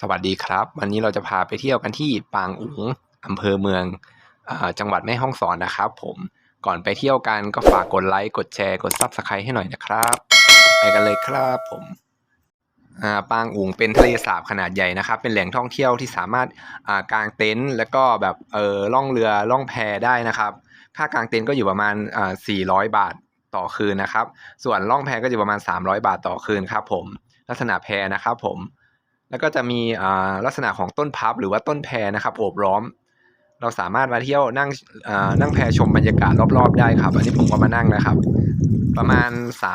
สวัสดีครับ วันนี้เราจะพาไปเที่ยวกันที่ปางอุ๋งอำเภอเมืองอจังหวัดแม่ฮ่องสอนนะครับ ผมก่อนไปเที่ยวกันก็ฝากกดไลค์กดแชร์กดซับสไครต์ให้หน่อยนะครับ ไปกันเลยครับผมปางอุ๋งเป็นทะเลสาบขนาดใหญ่นะครับ เป็นแหล่งท่องเที่ยวที่สามารถกางเต็นท์แล้วก็แบบเออล่องเรือล่องแพได้นะครับค่ากางเต็นท์ก็อยู่ประมาณอ่า400 บาทต่อคืนนะครับ ส่วนล่องแพก็อยู่ประมาณ 300 บาทต่อคืนครับผม ลักษณะแพนะครับผม แล้วก็จะมีลักษณะของต้นพับหรือว่าต้นแพนะครับโอบล้อม เราสามารถมาเที่ยวนั่งนั่งแพชมบรรยากาศรอบๆได้ครับ อันนี้ผมก็มานั่งนะครับ ประมาณ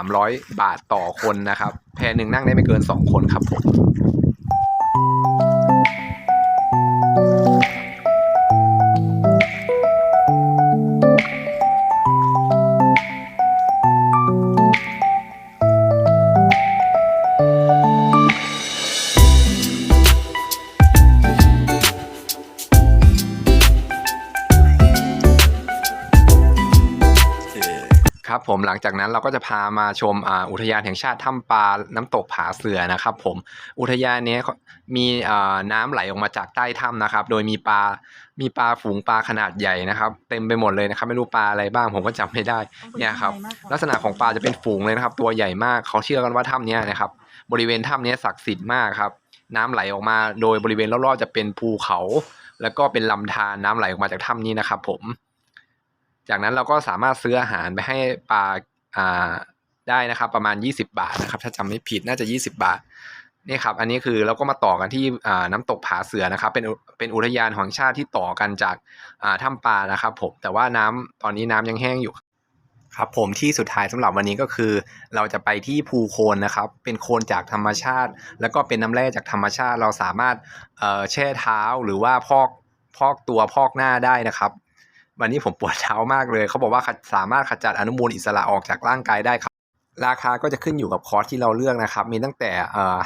300 บาทต่อคนนะครับ แพหนึ่งนั่งได้ไม่เกิน 2 คนครับผม ครับผมหลังจากนั้นเราก็จะพามาชมอ่าอุทยานแห่งชาติถ้ำปลาน้ำตกผาเสือนะครับ ผมอุทยานเนี้ยมีอ่าน้ำไหลออกมาจากใต้ถ้ำนะครับ โดยมีปลามีปลาฝูงปลาขนาดใหญ่นะครับ เต็มไปหมดเลยนะครับ ไม่รู้ปลาอะไรบ้างผมก็จำไม่ได้เนี่ยครับ ลักษณะของปลาจะเป็นฝูงเลยนะครับ ตัวใหญ่มากเขาเชื่อกันว่าถ้ำเนี้ยนะครับ บริเวณถ้ำเนี้ยศักดิ์สิทธิ์มากครับ น้ำไหลออกมา โดยบริเวณรอบๆจะเป็นภูเขา แล้วก็เป็นลำธารน้ำไหลออกมาจากถ้ำนี้นะครับ ผม จากนั้นเราก็สามารถซื้ออาหารไปให้ปลาอ่าได้นะครับ ประมาณ 20 บาทนะครับ ถ้าจำไม่ผิดน่าจะ 20 บาทนี่ครับอันนี้คือเราก็มาต่อกันที่น้ำตกผาเสือนะครับ เป็นเป็นอุทยานแห่งชาติที่ต่อกันจากถ้ำปลานะครับผมแต่ว่าน้ำตอนนี้น้ำยังแห้งอยู่ครับผมที่สุดท้ายสำหรับวันนี้ก็คือ เราจะไปที่ภูโคนนะครับ เป็นโคลนจากธรรมชาติ แล้วก็เป็นน้ำแร่จากธรรมชาติ เราสามารถแช่เท้าหรือว่าพอกพอกตัวพอกหน้าได้นะครับ วันนี้ผมปวดเท้ามากเลย เขาบอกว่าสามารถขจัดอนุมูลอิสระออกจากร่างกายได้ครับ ราคาก็จะขึ้นอยู่กับคอร์สที่เราเลือกนะครับ มีตั้งแต่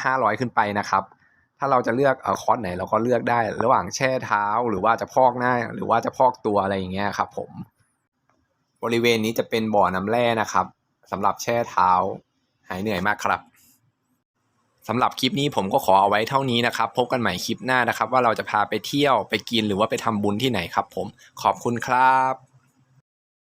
ห้าร้อยขึ้นไปนะครับ ถ้าเราจะเลือกคอร์สไหนเราก็เลือกได้ ระหว่างแช่เท้าหรือว่าจะพอกหน้า หรือว่าจะพอกตัวอะไรอย่างเงี้ยครับ ผม บริเวณนี้จะเป็นบ่อน้ำแร่นะครับสำหรับแช่เท้า หายเหนื่อยมากครับ สำหรับคลิปนี้ผมก็ขอเอาไว้เท่านี้นะครับ พบกันใหม่คลิปหน้านะครับ ว่าเราจะพาไปเที่ยวไปกินหรือว่าไปทำบุญที่ไหนครับผมขอบคุณครับ